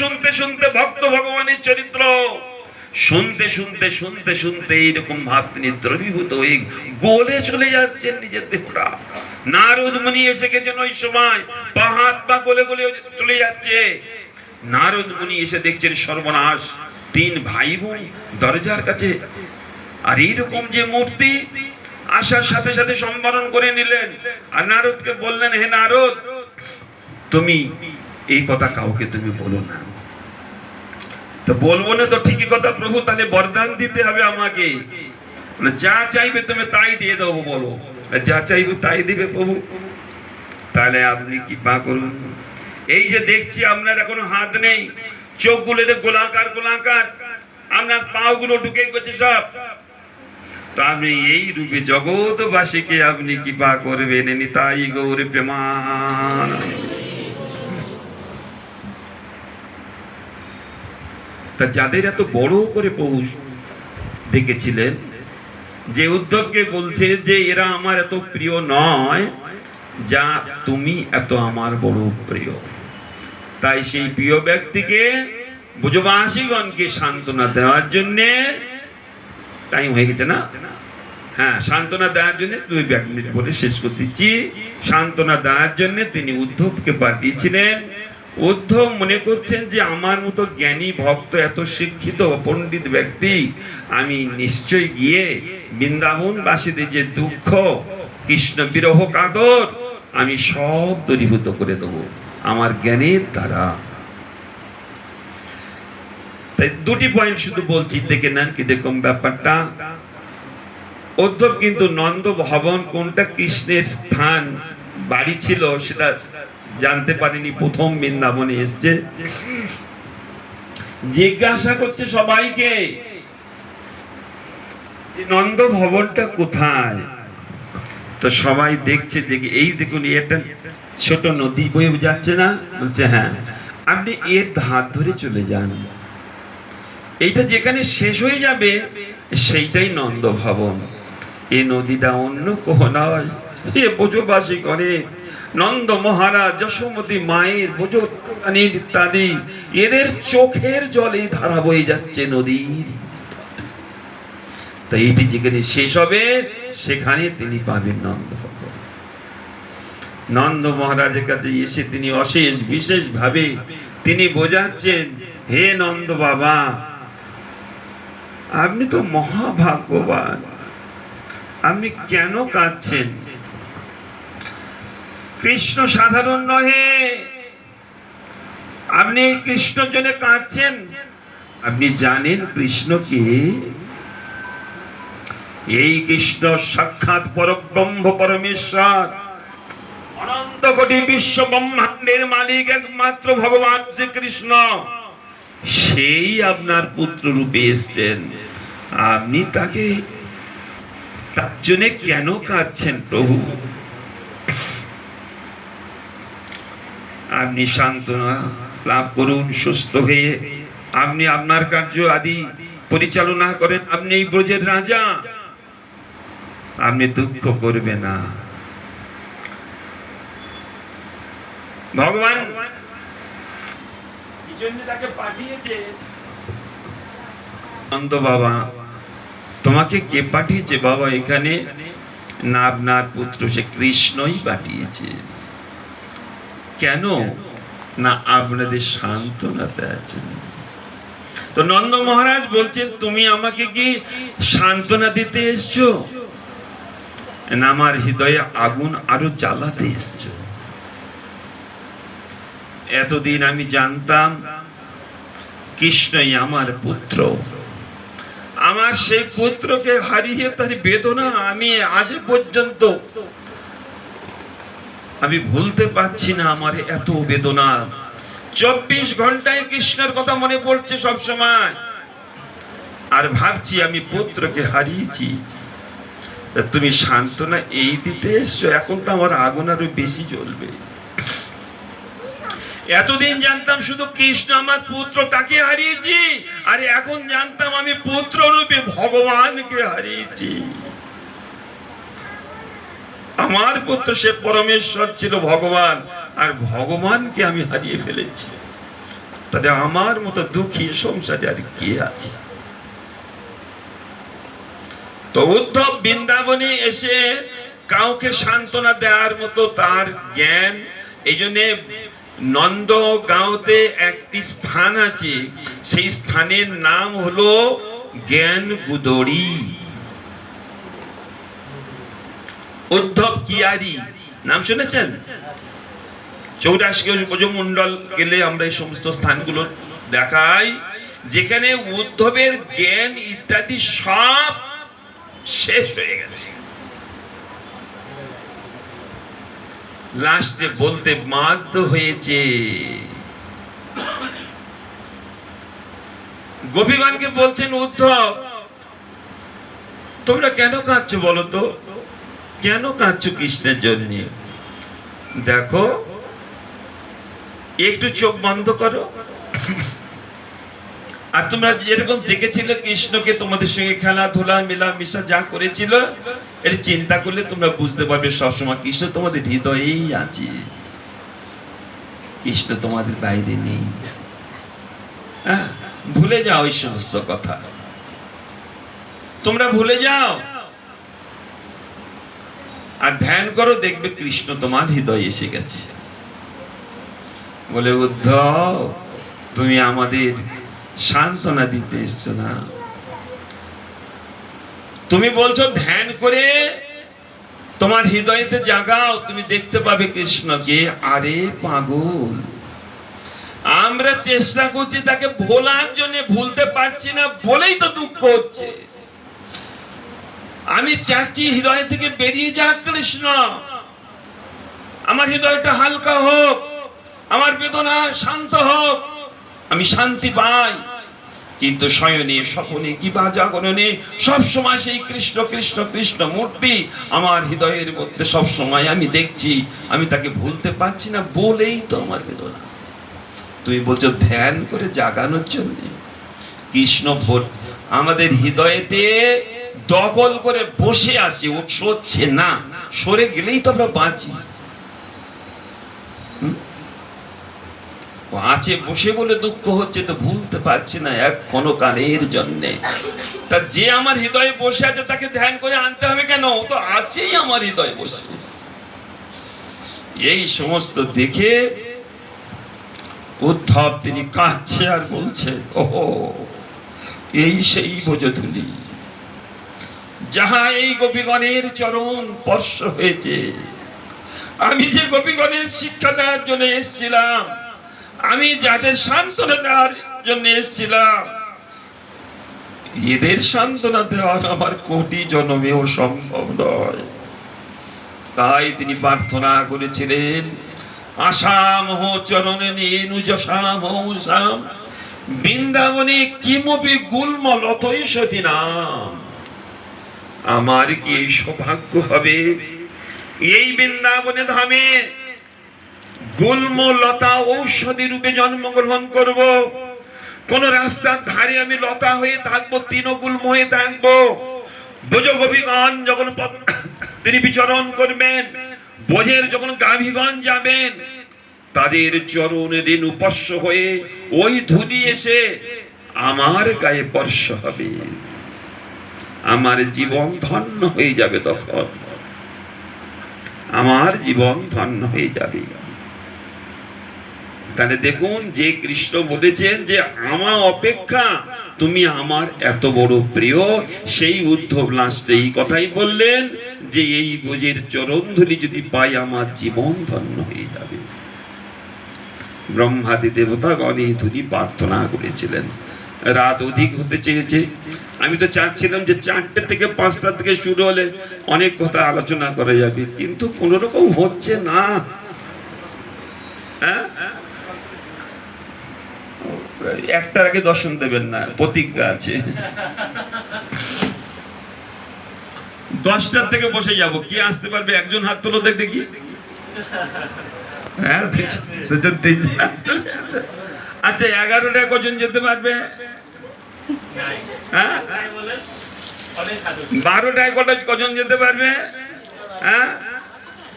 শুনতে শুনতে ভক্ত ভগবানের চরিত্র। শুনতে শুনতে শুনতে শুনতে এইরকম ভাব তিনি দ্রবীভূত হয়ে গোলে চলে যাচ্ছেন নিজের দেহটা। নারদ মুনি এসে গেছেন ওই সময়, পা হাত পা গোলে গোলে চলে যাচ্ছে। নারদ মুনি এসে দেখছেন সর্বনাশ, তিন ভাই বোন দরজার কাছে। আর এইরকম যে মূর্তি আসার সাথে সাথে সম্বরণ করে নিলেন। আর নারদকে বললেন, হে নারদ, তুমি এই কথা কাউকে তুমি বলো না। তো বলব না তো ঠিকই কথা, প্রভু, তাহলে বরদান দিতে হবে আমাকে। যা চাইবে তুমি তাই দিয়ে দেবো বলো। যা চাইবে তাই দিবে প্রভু। তাহলে আপনি কি পা করুন? এই যে দেখছি আপনার এখনও হাত নেই, চোখগুলো যে গোলাকার গোলাকার, আপনার পাগুলো ঢুকে গেছে সব। তো আপনি এই রূপে জগৎবাসীকে আপনি কৃপা করবেন? নিতাই গৌর প্রেমান তা যাদের এত বড় করে পৌষ দেখেছিলেন, যে উদ্ধবকে বলছে যে এরা আমার এত প্রিয় নয়, যা তুমি এত আমার বড় প্রিয়। তাই সেই প্রিয় ব্যক্তিকে বুঝবাসীগণকে সান্ত্বনা দেওয়ার জন্যে টাইম হয়ে গেছে না? হ্যাঁ সান্ত্বনা দেওয়ার জন্য দুই এক মিনিট বলে শেষ করে দিচ্ছি। সান্ত্বনা দেওয়ার জন্য তিনি উদ্ধবকে পাঠিয়েছিলেন। উদ্ধব মনে করছেন যে আমার মতো জ্ঞানী ভক্ত এত শিক্ষিত পণ্ডিত ব্যক্তি, আমি নিশ্চয় গিয়ে বৃন্দাবনবাসীদের যে দুঃখ, কৃষ্ণ বিরহ কাদর আমি সব দূরীভূত করে দেবো আমার জ্ঞানের দ্বারা। তাই দুটি পয়েন্ট শুধু বলছি, দেখে নেন কি দেখুন ব্যাপারটা। উদ্ধব কিন্তু নন্দ ভবন কোনটা কৃষ্ণের স্থান, বাড়ি ছিল সেটা জানতে পারিনি, প্রথম বৃন্দাবনে এসছে। জিজ্ঞাসা করছে সবাইকে নন্দ ভবনটা কোথায়? তো সবাই দেখছে, দেখে, এই দেখুন এটা ছোট নদী বয়ে যাচ্ছে না? বলছে হ্যাঁ। আপনি এর ধার ধরে চলে যান। এইটা যেখানে শেষ হয়ে যাবে, সেইটাই নন্দ ভবন এই নদীটা অন্য কোহ নয়। এ বোঝবাসী করে নন্দ মহারাজ, যশোমতী মায়ের বোঝানির ইত্যাদি এদের চোখের জলে ধারা বয়ে যাচ্ছে নদীর তাই এটি যেখানে শেষ হবে, সেখানে তিনি পাবেন নন্দ নন্দ মহারাজের কাছে এসে তিনি অশেষ বিশেষ ভাবে তিনি বোঝাচ্ছেন, হে নন্দ বাবা, আপনি তো মহাভাগ্যবান। আপনি কেন কাঁদছেন? কৃষ্ণ সাধারণ নহে। আপনি কৃষ্ণর জন্য কাঁদছেন? আপনি জানেন কৃষ্ণকে? এই কৃষ্ণ সাক্ষাৎ পরব্রহ্ম পরমেশ্বর। অনন্ত কোটি বিশ্ব ব্রহ্মাণ্ডের মালিক একমাত্র ভগবান শ্রীকৃষ্ণ। সেই আপনার পুত্র রূপে এসছেন। আপনি তাকে তার জন্য কেন কাঁদছেন প্রভু? আপনি সান্ত্বনা লাভ করুন সুস্থ হয়ে। আপনি আপনার কার্য আদি পরিচালনা করেন আপনি এই ব্রজের রাজা। আপনি দুঃখ করবে না। ভগবান তাকে পাঠিয়েছে। নন্দ বাবা তোমাকে কে পাঠিয়েছে? বাবা এখানে না আপনার পুত্র সে কৃষ্ণই পাঠিয়েছে। কেন? না, আপনাদের সান্ত্বনা দেওয়ার জন্য। তো নন্দ মহারাজ বলছেন, তুমি আমাকে কি সান্ত্বনা দিতে এসছো? না আমার হৃদয়ে আগুন আরও জ্বালাতে এসছো। এতদিন আমি জানতাম, কৃষ্ণই আমার পুত্র। আমার সেই পুত্রকে হারিয়ে তার বেদনা আমি আজ পর্যন্ত আমি ভুলতে পারছি না আমার এত বেদনা। চব্বিশ ঘন্টায় কৃষ্ণের কথা মনে পড়ছে সব সময়। আর ভাবছি আমি পুত্রকে হারিয়েছি। তুমি সান্ত্বনা এই দিতে এসছো, এখন তো আমার আগুন আরও বেশি জ্বলবে। এতদিন জানতাম শুধু কৃষ্ণ আমার পুত্র, তাকে হারিয়েছি। আর এখন জানতাম আমি পুত্র রূপে ভগবানকে হারিয়েছি। আমার পুত্র সে পরমেশ্বর ছিল ভগবান, আর ভগবানকে আমি হারিয়ে ফেলেছি। তাহলে আমার মতো দুঃখী সংসারে আর কে আছে? তো উদ্ধব বৃন্দাবনে এসে কাউকে সান্ত্বনা দেওয়ার মতো তার জ্ঞান, এই জন্যে নন্দ গাঁওতে একটি স্থান আছে। সেই স্থানের নাম হলো জ্ঞান গুদড়ি উদ্ধব কিয়ারি। নাম শুনেছেন? চৌরাশি মন্ডল গেলে আমরা এই সমস্ত স্থানগুলো দেখাই। যেখানে উদ্ধবের জ্ঞান ইত্যাদি সব শেষ হয়ে গেছে। লাস্টে বলতে বাধ্য হয়েছে। গোপীগণকে বলছেন, উদ্ধব, তোমরা কেন কাঁদছো বলো তো? কেন কাঁদছো কৃষ্ণের জন্য? দেখো, একটু চোখ বন্ধ করো। আর তোমরা যেরকম দেখেছিলে কৃষ্ণকে, তোমাদের সঙ্গে খেলাধুলা মেলামেশা যা করেছিল, এর চিন্তা করলে তোমরা বুঝতে পারবে সবসময় কৃষ্ণ তোমাদের হৃদয়েই আছে। কৃষ্ণ তোমাদের বাইরে নেই। হ্যাঁ ভুলে যাও এই সমস্ত কথা। তোমরা ভুলে যাও। আর ধ্যান করো, দেখবে কৃষ্ণ তোমার হৃদয়ে এসে গেছে। বলে, উদ্ধব, তুমি আমাদের সান্ত্বনা দিতে এসছো না। তুমি বলছো, ধ্যান করে তোমার হৃদয়তে জাগাও, তুমি দেখতে পাবে কৃষ্ণকে। আরে পাগল, আমরা চেষ্টা করছি তাকে ভোলার জন্য, ভুলতে পারছি না বলেই তো দুঃখ হচ্ছে। আমি চাচ্ছি হৃদয় থেকে বেরিয়ে যাক, কৃষ্ণ। আমার হৃদয়টা হালকা হোক, আমার বেদনা শান্ত হোক, আমি শান্তি পাই। কিন্তু শয়নে, স্বপনে, কি বা জাগরণে, সব সময় সেই কৃষ্ণ কৃষ্ণ কৃষ্ণ মূর্তি আমার হৃদয়ের মধ্যে সব সময় আমি দেখছি। আমি তাকে ভুলতে পারছি না বলেই তো আমার বেদনা। তুমি বলছো, ধ্যান করে জাগানোর জন্য? কৃষ্ণ ভোট, আমাদের হৃদয়েতে দখল করে বসে আছে, ও সরছে না। সরে গেলেই তো আমরা বাঁচি। আছে, বসে বলে দুঃখ হচ্ছে তো ভুলতে পারছি না এক ক্ষণকালের জন্যে। তা যে আমার হৃদয়ে বসে আছে, তাকে ধ্যান করে আনতে হবে কেন? ও তো আছেই আমার হৃদয়ে বসে। এই সমস্ত দেখে উদ্ধব তিনি কাঁদছে আর বলছে ও এই সেই বোঝধুলি যাহা এই গোপীগণের চরণ স্পর্শ হয়েছে। আমি যে গোপীগণের শিক্ষা দেওয়ার জন্য এসেছিলাম, আমি যাদের সান্ত্বনা দেওয়ার জন্য এসেছিলাম, এদের সান্ত্বনা দেওয়ার আমার কোটি জন্মেও সম্ভব নয়। তাই তিনি প্রার্থনা করেছিলেন আসাম হো চরণে নিনু যশাম হৌসাম বৃন্দাবনে কিমপি গুল্ম লতই সতী নাম আমার কি এই সৌভাগ্য হবে? এই বৃন্দাবনে ধামে গুল্ম লতা ঔষধি রূপে জন্মগ্রহণ করব। কোন রাস্তার ধারে আমি লতা হয়ে থাকব তৃণগুল্ম হয়ে থাকব। বোঝগোপীগণ যখন তিনি বিচরণ করবেন, বোঝের যখন গাভীগণ যাবেন, তাদের চরণ ঋণ উপস্য হয়ে ওই ধুলি এসে আমার গায়ে স্পর্শ হবে। আমার জীবন ধন্য হয়ে যাবে তখন। আমার জীবন ধন্য হয়ে যাবে। তাহলে দেখুন, যে কৃষ্ণ বলেছেন যে, আমার অপেক্ষা, তুমি আমার এত বড় প্রিয়। সেই উদ্ধব লাস্টে এই কথাই বললেন যে, এই বোঝের চরণ ধরি যদি পাই, আমার জীবন ধন্য হয়ে যাবে। ব্রহ্মাদি দেবতাগণ এই ধুলি প্রার্থনা করেছিলেন। রাত অধিক হতে চেয়েছে। আমি তো চাচ্ছিলাম যে চারটে থেকে পাঁচটা থেকে শুরু হলে অনেক কথা আলোচনা করা যাবে, কিন্তু কোন রকম হচ্ছে না। হ্যাঁ? একটার আগে দর্শন দেবেন না, প্রতিজ্ঞা আছে। দশটার থেকে বসে যাব, কি আসতে পারবে? একজন হাত তোলো দেখ হ্যাঁ আচ্ছা এগারোটা কজন যেতে পারবে? হ্যাঁ? বারোটায় কজন যেতে পারবে? হ্যাঁ?